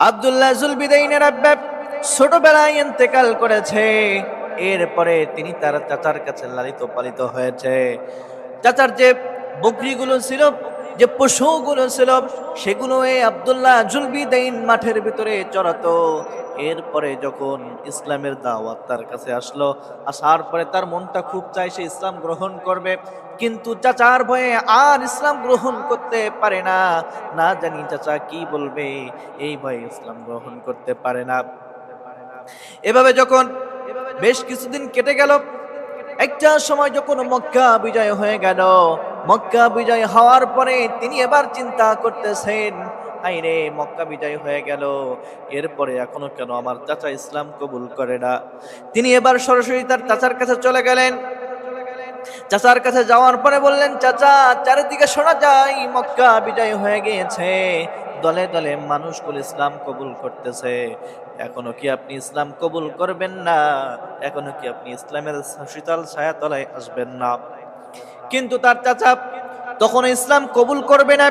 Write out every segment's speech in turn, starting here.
আবদুল্লাহ জুলবিদাইনের আব্বা ছোটবেলায় ইন্তেকাল করেছে। এরপরে তিনি তার চাচার কাছে লালিত পালিত হয়েছে। চাচার যে বকরিগুলো ছিল যে পশুগুলো ছিল সেগুলো এই আবদুল্লাহ জুলবিদাইন মাঠের ভিতরে চড়াতো। এরপরে যখন ইসলামের দাওয়াত তার কাছে আসলো, আসার পরে তার মনটা খুব চায় সে ইসলাম গ্রহণ করবে। কিন্তু চাচার ভয়ে আর ইসলাম গ্রহণ করতে পারে না। না জানি চাচা কি বলবে, এই ভয়ে ইসলাম গ্রহণ করতে পারে না। এভাবে যখন বেশ কিছুদিন কেটে গেল, একটা সময় যখন মক্কা বিজয় হয়ে গেল মক্কা বিজয় হওয়ার পরে তিনি এবার চিন্তা করতেছেন, আইরে, মক্কা বিজয় হয়ে গেল। এরপরে এখনও কেন আমার চাচা ইসলাম কবুল করে না? তিনি এবার সরাসরি তার চাচার কাছে চলে গেলেন। চাচার কাছে যাওয়ার পরে বললেন, চাচা, চারিদিকে শোনা যায় মক্কা বিজয় হয়ে গিয়েছে। দলে দলে মানুষগুলো ইসলাম কবুল করতেছে। এখনও কি আপনি ইসলাম কবুল করবেন না? এখনও কি আপনি ইসলামের শীতল ছায়াতলায় আসবেন না? কিন্তু তার চাচা তখন ইসলাম কবুল করবে না।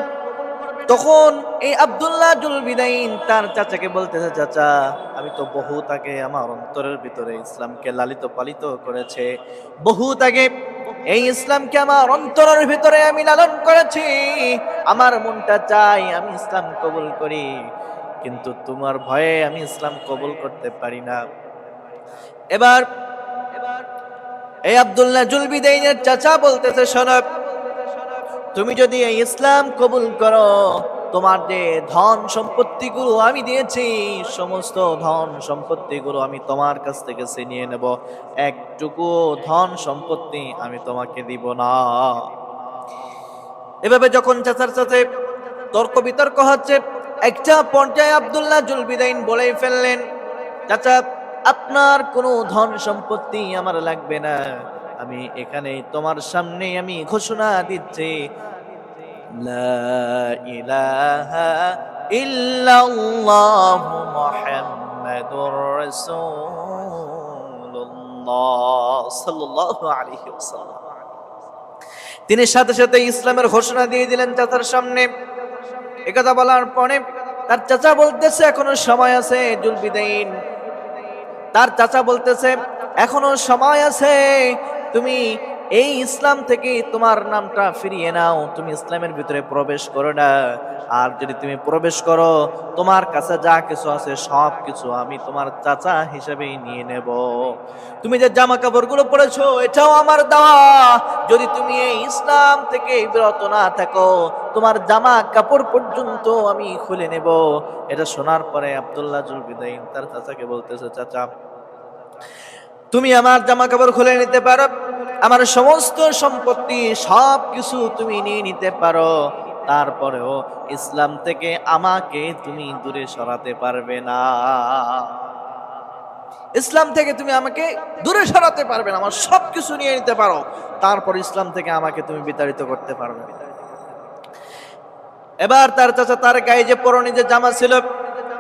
তখন এই আব্দুল্লাহ জুল বিদাইন তার চাচাকে বলতেছে, চাচা, আমি তো বহু তাকে আমার অন্তরের ভিতরে ইসলামকে লালিত পালিত করেছে। বহু তাকে এই ইসলামকে আমার অন্তরের ভিতরে আমি লালন করেছি। আমার মনটা চাই আমি ইসলাম কবুল করি, কিন্তু তোমার ভয়ে আমি ইসলাম কবুল করতে পারি না। এবার এই আব্দুল্লাহ জুলবিদাইনের চাচা বলতেছে শোনব তুমি যদি এই ইসলাম কবুল করো, তোমার যে ধন সম্পত্তিগুলো আমি দিয়েছি, সমস্ত ধন সম্পত্তিগুলো আমি তোমার কাছ থেকে ছিনিয়ে নেব। একটুকু ধন সম্পত্তি আমি তোমাকে দিব না। এভাবে যখন চাচার সাথে তর্ক বিতর্ক হচ্ছে, একটা পর্যায়ে আব্দুল্লাহ জুলবিদাইন বলেই ফেললেন, চাচা আপনার কোনো ধন সম্পত্তি আমার লাগবে না। আমি এখানে তোমার সামনে আমি ঘোষণা দিচ্ছি। তিনি সাথে সাথে ইসলামের ঘোষণা দিয়ে দিলেন চাচার সামনে। একথা বলার পরে তার চাচা বলতেছে, এখনও সময় আছে জুলবিদাইন তার চাচা বলতেছে এখনও সময় আছে তুমি এই ইসলাম থেকে তোমার নামটা ফিরিয়ে নাও, তুমি ইসলামের ভিতরে প্রবেশ করো না। আর যদি তুমি প্রবেশ করো, তোমার কাছে যা কিছু আছে সব কিছু আমি তোমার চাচা হিসেবেই নিয়ে নেব। তুমি যে জামা কাপড়গুলো পরেছো, এটাও আমার দেওয়া। যদি তুমি এই ইসলাম থেকে বিরত না থাকো, তোমার জামা কাপড় পর্যন্ত আমি খুলে নেব। এটা শোনার পরে আব্দুল্লাহ জুলবিদাইন তার চাচাকে বলতেছে, চাচা, তুমি আমার জামা কাপড় খুলে নিতে পারো? আমার সমস্ত সম্পত্তি সব কিছু তুমি নিয়ে নিতে পারো। তারপরেও ইসলাম থেকে আমাকে তুমি দূরে সরাতে পারবে না। ইসলাম থেকে তুমি আমাকে দূরে সরাতে পারবে না, আমার সব কিছু নিয়ে নিতে পারো। তারপর ইসলাম থেকে আমাকে তুমি বিতাড়িত করতে পারবে। এবার তার চাচা তার গায়ে যে পরনে যে জামা ছিল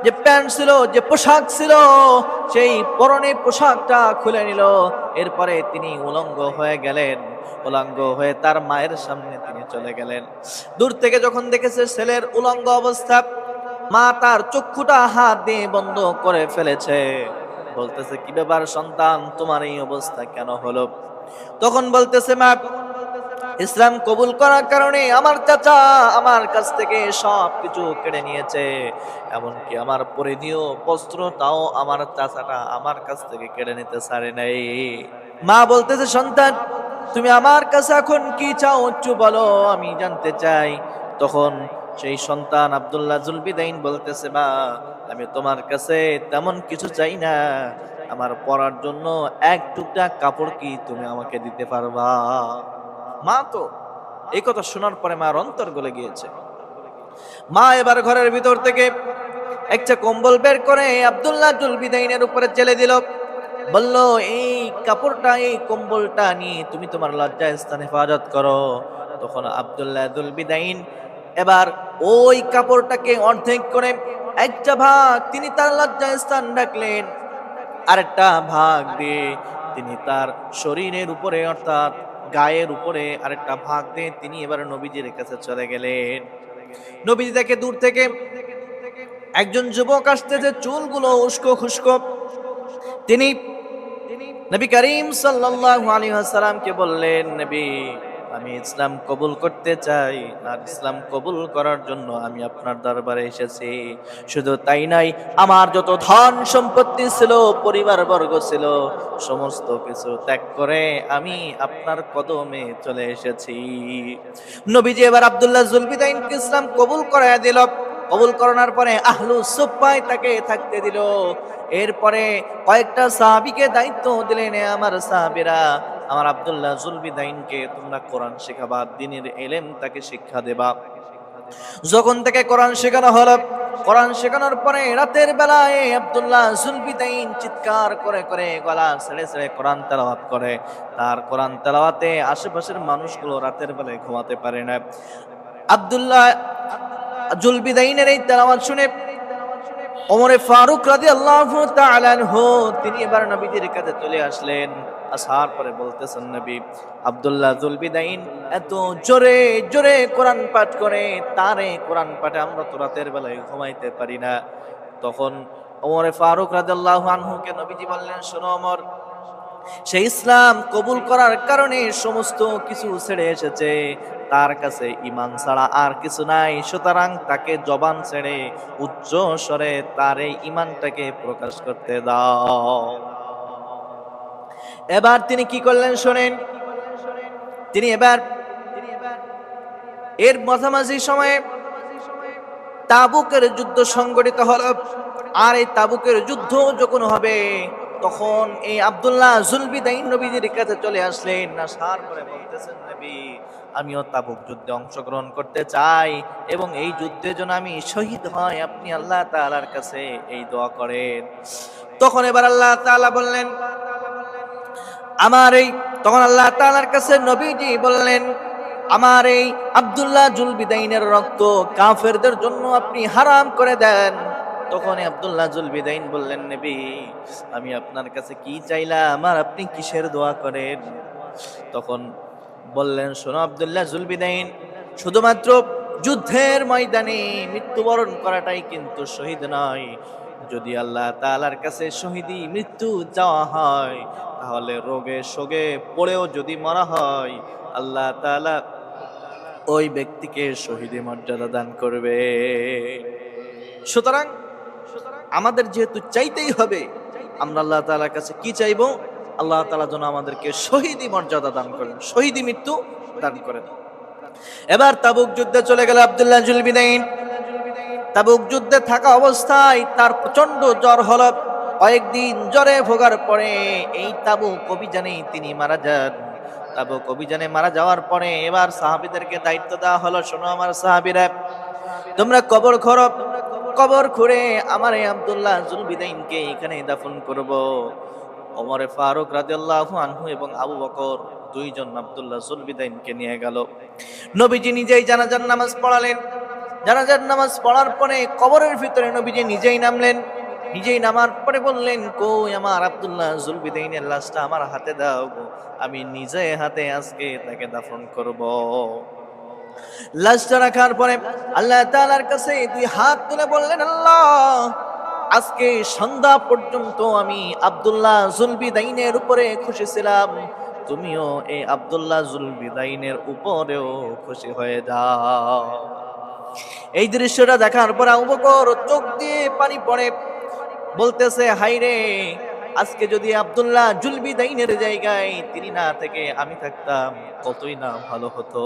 যে প্যান্ট ছিল, যে পোশাক ছিল, সেই পরনে পোশাকটা খুলে নিল। এরপরে তিনি উলঙ্গ হয়ে গেলেন। উলঙ্গ হয়ে তার মায়ের সামনে তিনি চলে গেলেন। দূর থেকে যখন দেখেছে ছেলের উলঙ্গ অবস্থা, মা তার চক্ষুটা হাত দিয়ে বন্ধ করে ফেলেছে। বলতেছে, কি ব্যাপার সন্তান? তোমার এই অবস্থা কেন হলো? তখন বলতেছে, মা ইসলাম কবুল করার কারণে আমার চাচা আমার কাছ থেকে সব কিছু কেড়ে নিয়েছে। এমনকি আমার পরিধীয় বস্ত্রটাও আমার চাচাটা আমার কাছ থেকে কেড়ে নিতে সারে নাই। মা বলতেছে, সন্তান, তুমি আমার কাছে এখন কি চাও একটু বলো, আমি জানতে চাই। তখন সেই সন্তান আব্দুল্লাহ জুলবিদাইন বলতেছে, মা, আমি তোমার কাছে তেমন কিছু চাই না। আমার পরার জন্য এক টুকটা কাপড় কি তুমি আমাকে দিতে পারবা? মা তো, এই কথা শোনার পরে মার অন্তর গলে গিয়েছে। মা এবার ঘরের ভিতর থেকে একটা কম্বল বের করে আব্দুল্লাহ জুলবিদাইনের উপরে চেলে দিল। বলল, এই কাপড়টা, এই কম্বলটা নিয়ে তুমি তোমার লজ্জা স্থান হেফাজত করো। তখন আব্দুল্লাহ জুলবিদাইন এবার ওই কাপড়টাকে অর্ধেক করে একটা ভাগ তিনি তার লজ্জা স্থান রাখলেন, আরেকটা ভাগ দিয়ে তিনি তার শরীরের উপরে অর্থাৎ গায়ের উপরে আরেকটা ভাগ দিয়ে তিনি এবার নবীজির কাছে চলে গেলেন। নবীজি তাকে দূর থেকে একজন যুবক আসতে যে চুলগুলো উস্কো খুস্কো। তিনি নবী করিম সাল্লাল্লাহু আলাইহি ওয়াসাল্লামকে বললেন, নবী আমি ইসলাম কবুল করতে চাই, আর ইসলাম কবুল করার জন্য আমি আপনার দরবারে এসেছি। শুধু তাই নাই আমার যত ধন সম্পত্তি ছিল পরিবার বর্গ ছিল, সমস্ত কিছু ত্যাগ করে আমি আপনার কদমে চলে এসেছি। নবীজি এবার আব্দুল্লাহ জুলবিদাইনকে ইসলাম কবুল করায় দিল। কবুল করানোর পরে আহলু সুপ্পায় তাকে থাকতে দিল। এরপরে কয়েকটা সাহাবিকে দায়িত্ব দিলেন "এ আমার সাহাবিরা। আমার আব্দুল্লাহ জুলবিদাইনকে তোমরা কোরআন শেখাবা, দিনের এলেম তাকে শিক্ষা দেবা। যখন থেকে কোরআন শেখানো হলো, কোরআন শেখানোর পরে রাতের বেলায় আব্দুল্লাহ জুলবিদাইন চিৎকার করে করে গলা ছেড়ে ছেড়ে কোরআন তেলাওয়াত করে। তার কোরআন তেলাওয়াতে আশেপাশের মানুষগুলো রাতের বেলায় ঘুমাতে পারে না। আব্দুল্লাহ জুলবিদাইনের এই তেলাওয়াত শুনে ওমরে ফারুক রাদি আল্লাহ তিনি এবার নবীদের কাছে চলে আসলেন। আসার পরে বলতেছেন, নবী, আব্দুল্লাহ জুলবিদাইন এত জোরে জোরে কোরআন পাঠ করে, তারে কোরআন পাঠে আমরা তো রাতের বেলায় ঘুমাইতে পারি না। তখন ওমরে ফারুক রাদি আল্লাহ আনহুকে নবীজি বললেন, শোনো অমর সে ইসলাম কবুল করার কারণে সমস্ত কিছু ছেড়ে এসেছে। তার কাছে ইমান ছাড়া আর কিছু নাই। সুতরাং তাকে জবান ছেড়ে উচ্চ স্বরে তার এই ইমানটাকে প্রকাশ করতে দাও। এবার তিনি কি করলেন শোনেন? তিনি এবার এর মাঝামাঝি সময়ে তাবুকের যুদ্ধ সংগঠিত হল। আর এই তাবুকের যুদ্ধ যখন হবে তখন এই আব্দুল্লাহ জুলবিদাইন নবীজির কাছে চলে আসলেন। আসার পরে বলতেছেন, নবী, আমিও তাবুক যুদ্ধে অংশগ্রহণ করতে চাই এবং এই যুদ্ধে যেন আমি শহীদ হয় আপনি আল্লাহ তাআলার কাছে এই দোয়া করেন। তখন এবার আল্লাহ তাআলা বললেন, আমার এই তখন আল্লাহ তাআলার কাছে নবীজি বললেন, আমার এই আব্দুল্লাহ জুলবিদাইনের রক্ত কাফেরদের জন্য আপনি হারাম করে দেন। তখন আব্দুল্লাহ জুলবিদাইন বললেন, নবী, আমি আপনার কাছে কি চাইলাম আর আপনি কিসের দোয়া করেন? তখন বললেন, শোনো আব্দুল্লাহ জুলবিদাইন, শুধুমাত্র যুদ্ধের ময়দানে মৃত্যুবরণ করাটাই কিন্তু শহীদ নয়। যদি আল্লাহ তাআলার কাছে শহীদি মৃত্যু চাওয়া হয়, তাহলে রোগে শোগে পড়েও যদি মরা হয়, আল্লাহ তাআলা ওই ব্যক্তিকে শহীদি মর্যাদা দান করবে। সুতরাং আমাদের যেহেতু চাইতেই হবে আমরা আল্লাহ তাআলার কাছে কি চাইব? আল্লাহ তাআলা যেন আমাদেরকে শহীদি মর্যাদা দান করেন শহীদি মৃত্যু দান করেন। এবার তাবুক যুদ্ধে চলে গেল আব্দুল্লাহ জুলবিদাইন তাবুক যুদ্ধে থাকা অবস্থায় তার প্রচণ্ড জ্বর হল। কয়েকদিন জ্বরে ভোগার পরে এই তাবুক অভিযানে তিনি মারা যান। তাবুক অভিযানে মারা যাওয়ার পরে এবার সাহাবিদেরকে দায়িত্ব দেওয়া হলো শোনো আমার সাহাবিরা তোমরা কবর খরব কবর খুঁড়ে আমার এই আব্দুল্লাহ জুলবিদাইনকে এখানে দাফন করব। ওমরে ফারুক রাদিয়াল্লাহু আনহু এবং আবু বকর দুইজন আব্দুল্লাহ জুলবিদাইনকে নিয়ে গেল। নবীজি নিজেই জানাজার নামাজ পড়ালেন। জানাজার নামাজ পড়ার পরে কবরের ভিতরে নবীজি নিজেই নামলেন। নিজেই নামার পরে বললেন, কই আমার আব্দুল্লাহ জুলবিদাইনের লাশটা আমার হাতে দাও আমি নিজে হাতে আজকে তাকে দাফন করব। লাশটা রাখার পরে আল্লাহ তাআলার কাছে দুই হাত তুলে বললেন, আল্লাহ, আজকে সন্ধ্যা পর্যন্ত আমি আব্দুল্লাহ জুলবিদাইনের উপরে খুশি ছিলাম। তুমিও এই আব্দুল্লাহ জুলবিদাইনের উপরেও খুশি হয়ে যাও। এই দৃশ্যটা দেখার পর বকর চোখ দিয়ে পানি পড়ে, বলতেছে হাইরে আজকে যদি আব্দুল্লাহ জুলবিদাইনের জায়গায় তিনি না থেকে আমি থাকতাম, কতই না ভালো হতো?